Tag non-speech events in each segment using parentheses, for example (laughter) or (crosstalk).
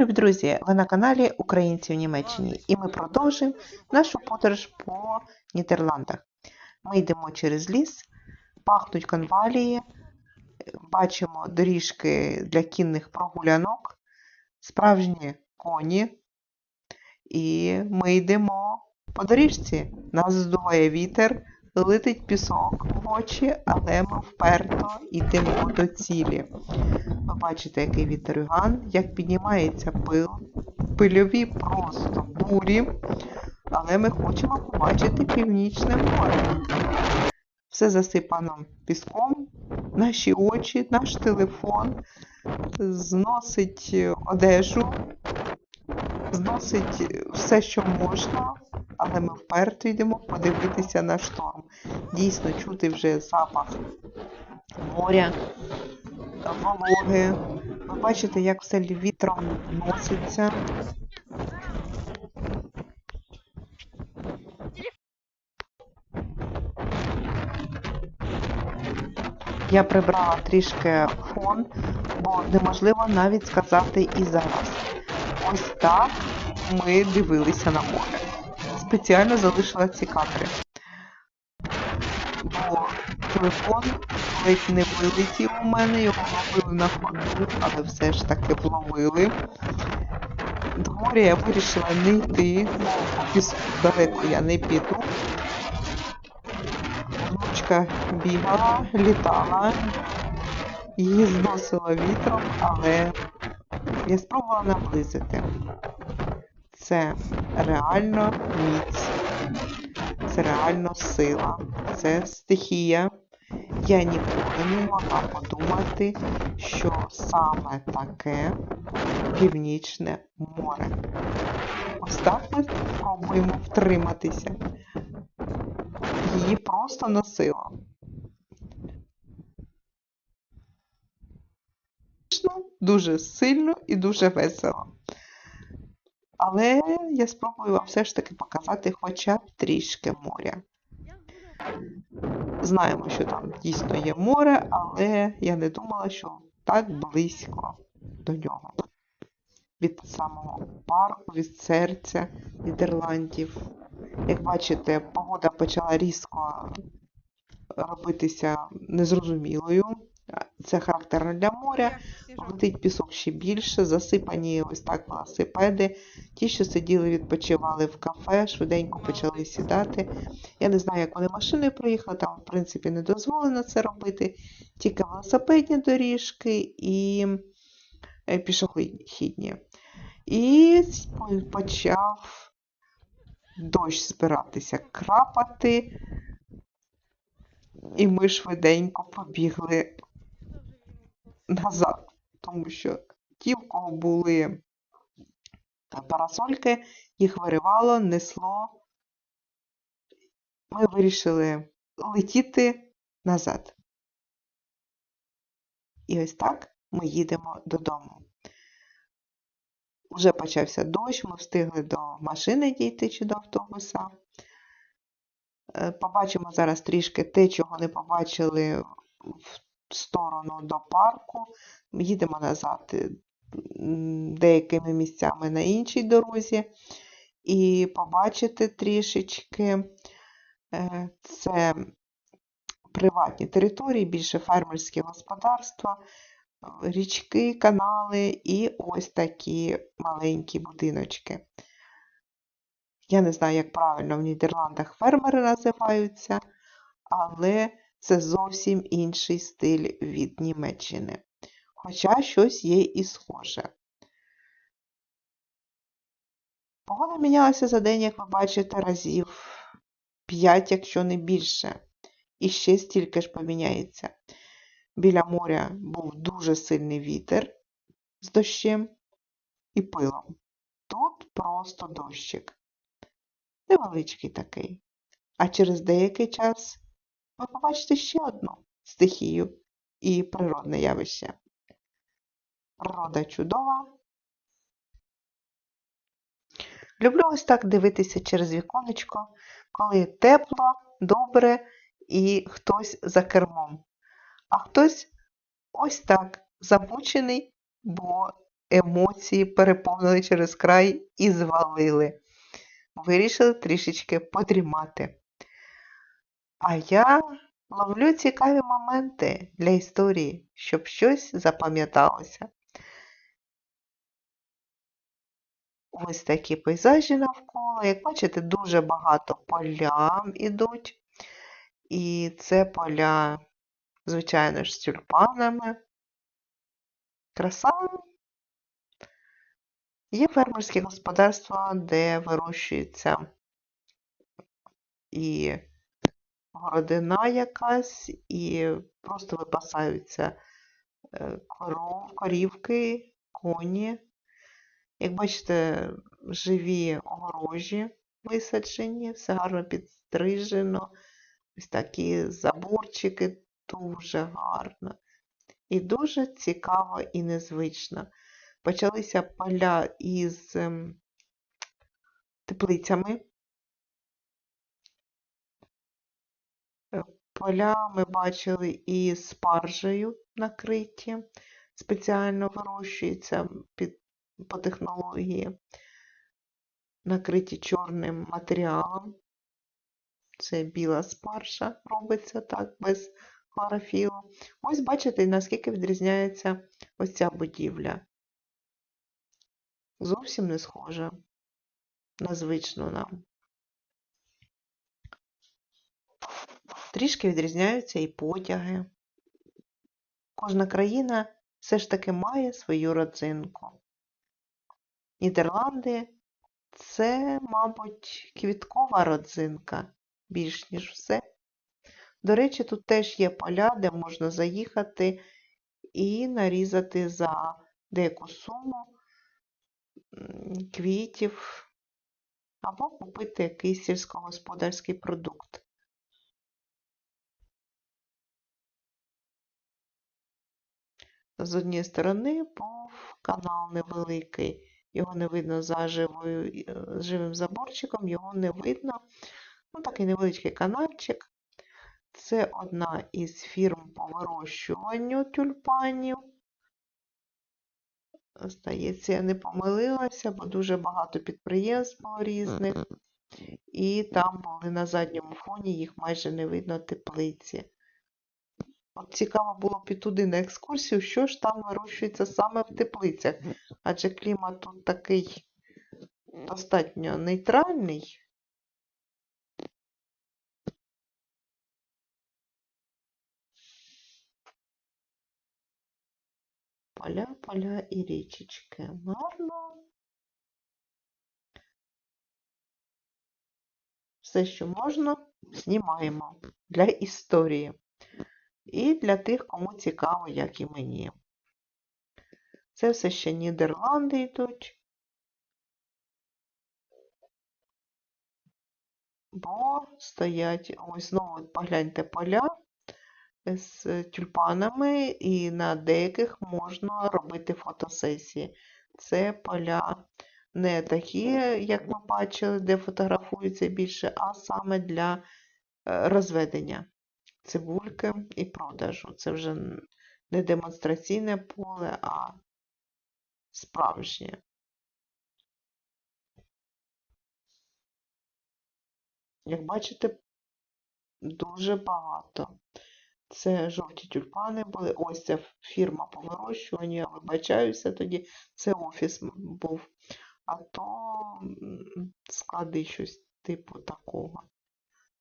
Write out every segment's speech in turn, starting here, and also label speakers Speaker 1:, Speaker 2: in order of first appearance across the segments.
Speaker 1: Любі друзі! Ви на каналі Українці в Німеччині і ми продовжуємо нашу подорож по Нідерландах. Ми йдемо через ліс, пахнуть конвалії, бачимо доріжки для кінних прогулянок, справжні коні. І ми йдемо по доріжці. Нас здуває вітер, летить пісок очі, але ми вперто йдемо до цілі. Ви бачите, який вітерюган, як піднімається пил, пильові просто бурі, але ми хочемо побачити північне море. Все засипано піском, наші очі, наш телефон зносить одежу, зносить все, що можна, але ми вперто йдемо подивитися на шторм. Дійсно чути вже запах моря, вологи. Ви бачите, як все вітром носиться. Я прибрала трішки фон, бо неможливо навіть сказати і зараз. Ось так ми дивилися на море. Спеціально залишила ці кадри. Бо телефон ледь не вилетів у мене, його ловили на ходу, але все ж таки вловили. До моря я вирішила не йти, бо далеко я не піду. Внучка бігала, літала, її зносило вітром, але я спробувала наблизити. Це реально міць, це реально сила, це стихія. Я ніколи не могла подумати, що саме таке Північне море. Ось ми спробуємо втриматися. Її просто носило. Дуже сильно і дуже весело. Але я спробую вам все ж таки показати хоча б трішки моря. Знаємо, що там дійсно є море, але я не думала, що так близько до нього. Від самого парку, від серця Нідерландів. Як бачите, погода почала різко робитися незрозумілою. Це характерно для моря. Летить пісок ще більше, засипані ось так велосипеди. Ті, що сиділи, відпочивали в кафе, швиденько почали сідати. Я не знаю, як вони машиною проїхали, там, в принципі, не дозволено це робити. Тільки велосипедні доріжки і е, пішохідні. І почав дощ збиратися крапати. І ми швиденько побігли назад, тому що ті, в кого були парасольки, їх виривало, несло. Ми вирішили летіти назад. І ось так ми їдемо додому. Уже почався дощ, ми встигли до машини дійти чи до автобуса. Побачимо зараз трішки те, чого не побачили в сторону до парку. Їдемо назад деякими місцями на іншій дорозі. І побачите трішечки це приватні території, більше фермерські господарства, річки, канали і ось такі маленькі будиночки. Я не знаю, як правильно в Нідерландах фермери називаються, але це зовсім інший стиль від Німеччини. Хоча щось є і схоже. Погода мінялася за день, як ви бачите, разів 5, якщо не більше. І ще стільки ж поміняється. Біля моря був дуже сильний вітер з дощем і пилом. Тут просто дощик. Невеличкий такий. А через деякий час ви побачите ще одну стихію і природне явище. Природа чудова. Люблю ось так дивитися через віконечко, коли тепло, добре і хтось за кермом. А хтось ось так замучений, бо емоції переповнили через край і звалили. Вирішили трішечки подрімати. А я ловлю цікаві моменти для історії, щоб щось запам'яталося. Ось такі пейзажі навколо. Як бачите, дуже багато полям ідуть. І це поля, звичайно ж, з тюльпанами. Краса. Є фермерські господарства, де вирощується і городина якась, і просто випасаються е, коров, корівки, коні. Як бачите, живі огорожі висаджені, все гарно підстрижено. Ось такі заборчики дуже гарно. І дуже цікаво і незвично. Почалися поля із ем, теплицями. Поля ми бачили і спаржею накриті, спеціально вирощуються під, по технології, накриті чорним матеріалом. Це біла спаржа робиться так, без хлорофілу. Ось бачите, наскільки відрізняється ось ця будівля. Зовсім не схожа на звичну нам. Трішки відрізняються і потяги. Кожна країна все ж таки має свою родзинку. Нідерланди це, мабуть, квіткова родзинка, більш ніж все. До речі, тут теж є поля, де можна заїхати і нарізати за деяку суму квітів або купити якийсь сільськогосподарський продукт. З однієї сторони був канал невеликий, його не видно за живою, е, живим заборчиком, його не видно. Ну, такий невеличкий каналчик. Це одна із фірм по вирощуванню тюльпанів. Здається, я не помилилася, бо дуже багато підприємств було різних. І там були на задньому фоні, їх майже не видно теплиці. От цікаво було піти туди на екскурсію, що ж там вирощується саме в теплицях. Адже клімат тут такий достатньо нейтральний. Поля, поля і річечки. Гарно. Все, що можна, знімаємо для історії. І для тих, кому цікаво, як і мені. Це все ще Нідерланди йдуть. Бо стоять, ось знову погляньте поля з тюльпанами, і на деяких можна робити фотосесії. Це поля не такі, як ми бачили, де фотографуються більше, а саме для е, розведення цибульки і продажу. Це вже не демонстраційне поле, а справжнє. Як бачите, дуже багато. Це жовті тюльпани були. Ось ця фірма по вирощуванню, я вибачаюся тоді, це офіс був. А то склади щось типу такого.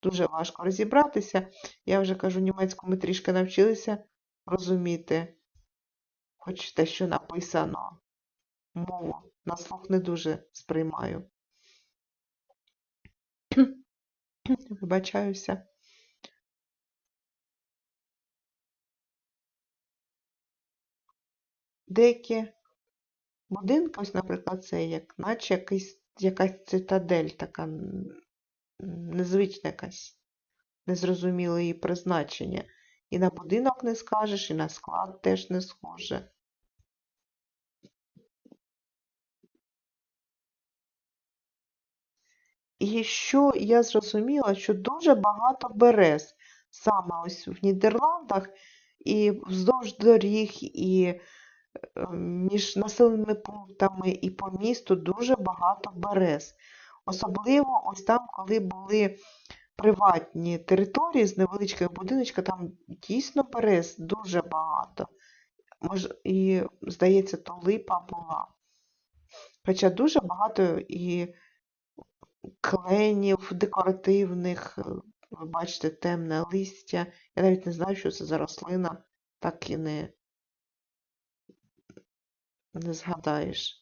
Speaker 1: Дуже важко розібратися. Я вже кажу, німецьку ми трішки навчилися розуміти, хоч те, що написано, мову на слух не дуже сприймаю. (clears throat) Вибачаюся. Деякі будинки, ось, наприклад, це як, наче якийсь, якась цитадель така незвична якась, незрозуміле її призначення. І на будинок не скажеш, і на склад теж не схоже. І що я зрозуміла, що дуже багато берез саме ось в Нідерландах, і вздовж доріг, і е, між населеними пунктами і по місту дуже багато берез. Особливо ось там, коли були приватні території з невеличких будиночка, там дійсно берез дуже багато. І, здається, то липа була. Хоча дуже багато і кленів декоративних, е, ви бачите, темне листя. Я навіть не знаю, що це за рослина, так і не, не згадаєш.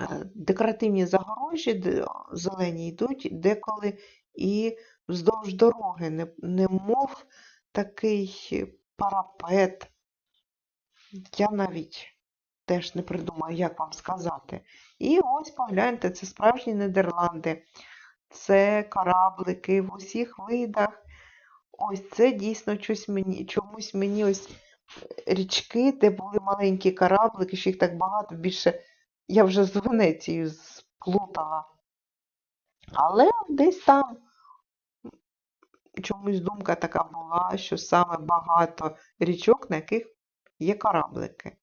Speaker 1: Е, Декоративні загорожі зелені йдуть деколи і вздовж дороги, не- немов такий парапет. Я навіть теж не придумаю, як вам сказати. І ось погляньте, це справжні Нідерланди. Це кораблики в усіх видах. Ось це дійсно щось мені, чомусь мені ось річки, де були маленькі кораблики, що їх так багато, більше я вже з Венецією сплутала. Але десь там чомусь думка така була, що саме багато річок, на яких є кораблики.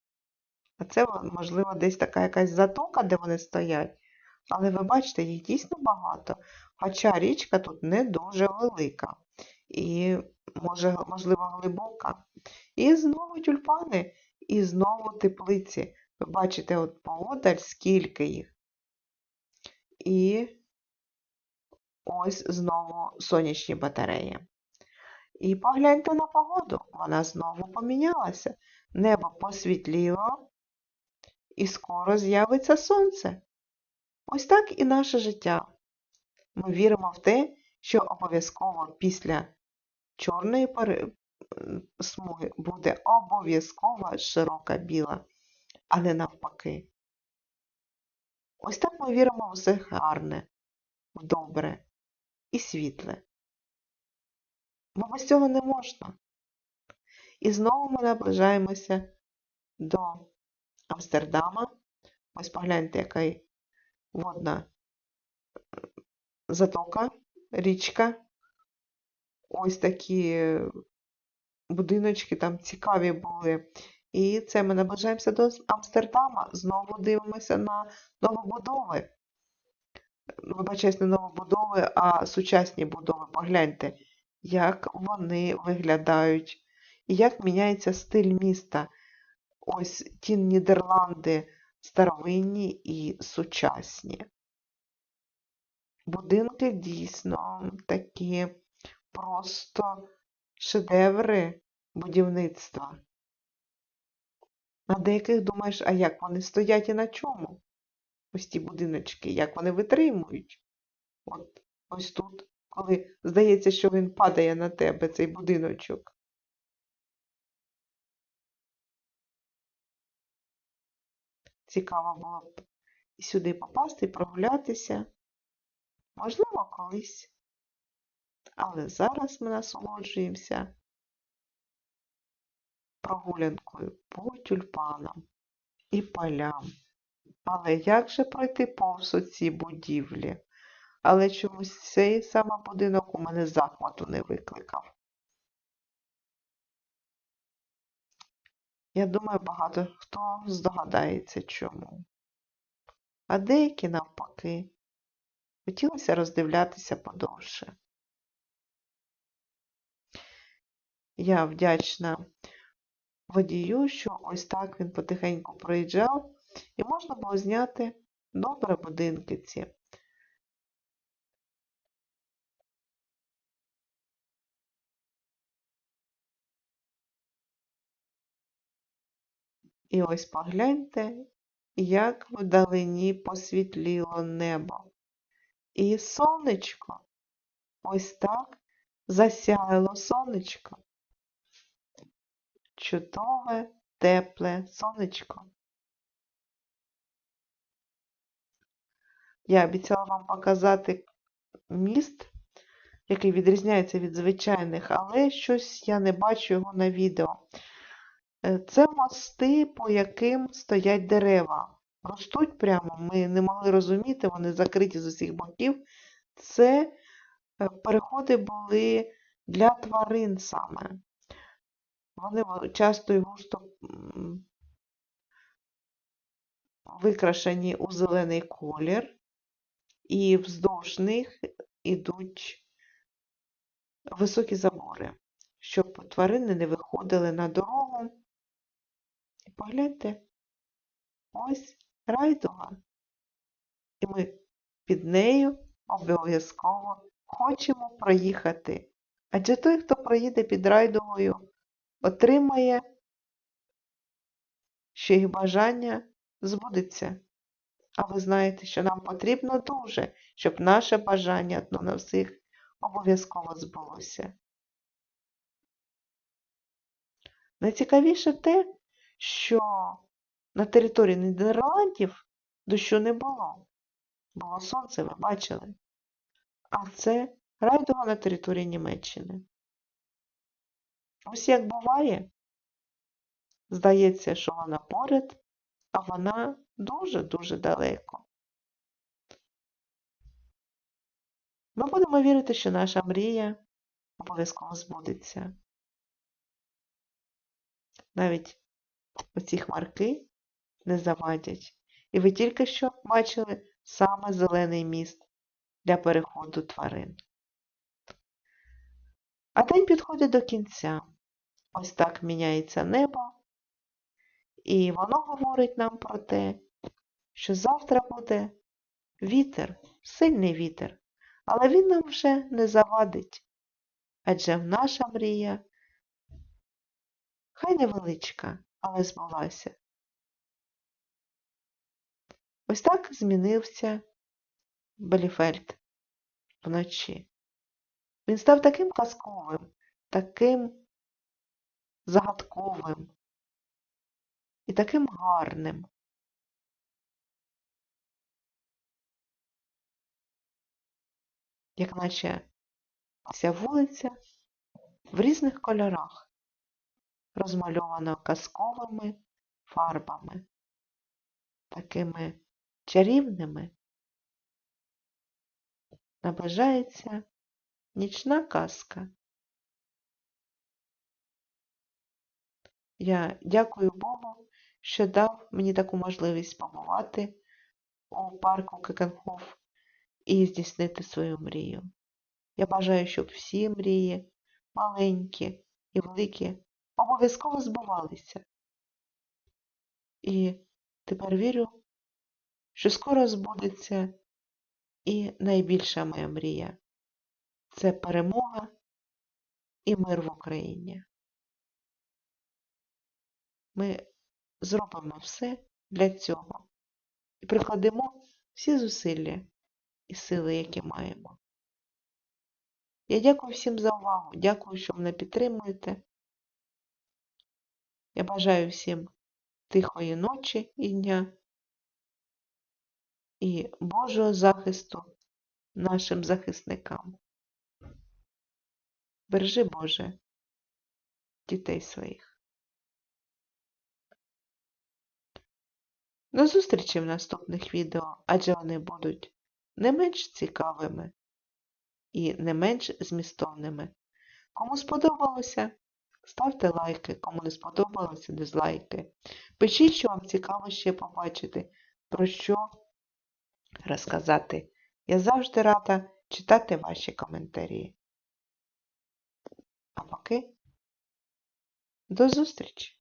Speaker 1: А це, можливо, десь така якась затока, де вони стоять. Але ви бачите, їх дійсно багато. Хоча річка тут не дуже велика. І, може, можливо, глибока. І знову тюльпани, і знову теплиці. Бачите, от поодаль, скільки їх. І ось знову сонячні батареї. І погляньте на погоду. Вона знову помінялася. Небо посвітліло, і скоро з'явиться сонце. Ось так і наше життя. Ми віримо в те, що обов'язково після чорної пори- смуги буде обов'язково широка біла, а не навпаки. Ось так ми віримо в все гарне, в добре і світле. Бо без цього не можна. І знову ми наближаємося до Амстердама. Ось погляньте, яка водна затока, річка. Ось такі будиночки там цікаві були. І це ми наближаємося до Амстердама. Знову дивимося на новобудови. Вибачаюсь, не новобудови, а сучасні будови. Погляньте, як вони виглядають, і як міняється стиль міста. Ось ті Нідерланди старовинні і сучасні. Будинки дійсно такі просто шедеври будівництва. На деяких думаєш, а як вони стоять і на чому? Ось ті будиночки, як вони витримують. От ось тут, коли здається, що він падає на тебе, цей будиночок. Цікаво було б і сюди попасти, і прогулятися. Можливо, колись. Але зараз ми насолоджуємося прогулянкою по тюльпанам і полям. Але як же пройти повз ці будівлі? Але чомусь цей саме будинок у мене захвату не викликав. Я думаю, багато хто здогадається чому. А деякі навпаки. Хотілося роздивлятися подовше. Я вдячна водію, що ось так він потихеньку проїжджав, і можна було зняти добре будинки ці. І ось погляньте, як вдалині посвітліло небо. І сонечко. Ось так засяяло сонечко. Чудове, тепле сонечко. Я обіцяла вам показати міст, який відрізняється від звичайних, але щось я не бачу його на відео. Е, Це мости, по яким стоять дерева. Ростуть прямо, ми не могли розуміти, вони закриті з усіх боків. Це е, переходи були для тварин саме. Вони часто і густо викрашені у зелений колір, і вздовж них ідуть високі забори, щоб тварини не виходили на дорогу. І погляньте, ось райдуга. І ми під нею обов'язково хочемо проїхати. Адже той, хто проїде під райдугою, отримає, що їх бажання збудеться. А ви знаєте, що нам потрібно дуже, щоб наше бажання одно на всіх обов'язково збулося. Найцікавіше те, що на території Нідерландів дощу не було. Було сонце, ви бачили. А це райдуга на території Німеччини. Ось як буває, здається, що вона поряд, а вона дуже-дуже далеко. Ми будемо вірити, що наша мрія обов'язково збудеться. Навіть оці хмарки не завадять. І ви тільки що бачили саме зелений міст для переходу тварин. А день підходить до кінця. Ось так міняється небо, і воно говорить нам про те, що завтра буде вітер, сильний вітер, але він нам вже не завадить, адже наша мрія хай невеличка, але збулася. Ось так змінився Беліфельд вночі. Він став таким казковим, таким загадковим і таким гарним. Як наче вся вулиця в різних кольорах, розмальована казковими фарбами, такими чарівними. Наближається нічна казка. Я дякую Богу, що дав мені таку можливість побувати у парку Кекенхоф і здійснити свою мрію. Я бажаю, щоб всі мрії, маленькі і великі, обов'язково збувалися. І тепер вірю, що скоро збудеться і найбільша моя мрія це перемога і мир в Україні. Ми зробимо все для цього і прикладемо всі зусилля і сили, які маємо. Я дякую всім за увагу, дякую, що мене підтримуєте. Я бажаю всім тихої ночі і дня і Божого захисту нашим захисникам. Бережи Боже дітей своїх. До зустрічі в наступних відео, адже вони будуть не менш цікавими і не менш змістовними. Кому сподобалося, ставте лайки, кому не сподобалося, дизлайки. Пишіть, що вам цікаво ще побачити, про що розказати. Я завжди рада читати ваші коментарі. А поки до зустрічі!